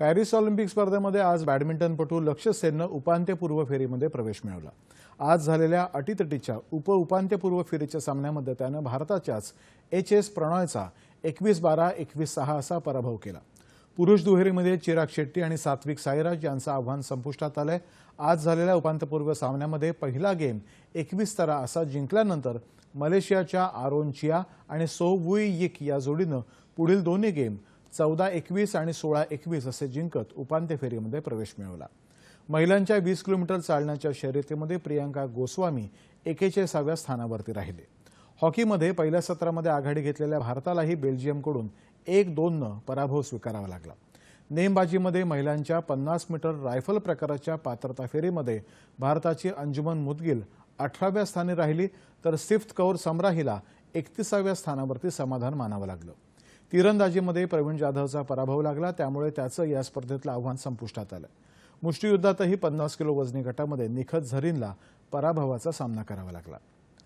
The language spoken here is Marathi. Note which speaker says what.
Speaker 1: पॅरिस ऑलिम्पिक स्पर्धेमध्ये आज बॅडमिंटनपटू लक्ष्य सेननं उपांत्यपूर्व फेरीमध्ये प्रवेश मिळवला. आज झालेल्या अटीतटीच्या उप उपांत्यपूर्व फेरीच्या सामन्यामध्ये त्यानं भारताच्याच एच एस प्रणॉयचा एकवीस बारा एकवीस सहा असा पराभव केला. पुरुष दुहेरीमध्ये चिराग शेट्टी आणि सात्विक साईराज यांचं आव्हान संपुष्टात आलंय. आज झालेल्या उपांत्यपूर्व सामन्यामध्ये पहिला गेम एकवीस तरा असा जिंकल्यानंतर मलेशियाच्या आरोन चिया आणि सो वुई यिक या जोडीनं पुढील दोन्ही गेम चौदा एकवीस आणि सोळा एकवीस असे जिंकत उपांत्य फेरीमध्ये प्रवेश मिळवला. महिलांच्या वीस किलोमीटर चालण्याच्या शर्यतीमध्ये प्रियांका गोस्वामी एकेचाळीसाव्या स्थानावरती राहिले. हॉकीमध्ये पहिल्या सत्रामध्ये आघाडी घेतलेल्या भारतालाही बेल्जियमकडून एक दोननं पराभव स्वीकारावा लागला. नेमबाजीमध्ये महिलांच्या पन्नास मीटर रायफल प्रकाराच्या पात्रता फेरीमध्ये भारताची अंजुमन मुदगिल अठराव्या स्थानी राहिली तर सिफ्त कौर समराहीला एकतीसाव्या स्थानावरती समाधान मानावं लागलं. तिरंदाजीमध्ये प्रवीण जाधवचा पराभव लागला त्यामुळे त्याचं या स्पर्धेतलं आव्हान संपुष्टात आलं. मुष्टियुद्धातही पन्नास किलो वजनी गटामध्ये निखत झरीनला पराभवाचा सामना करावा लागला.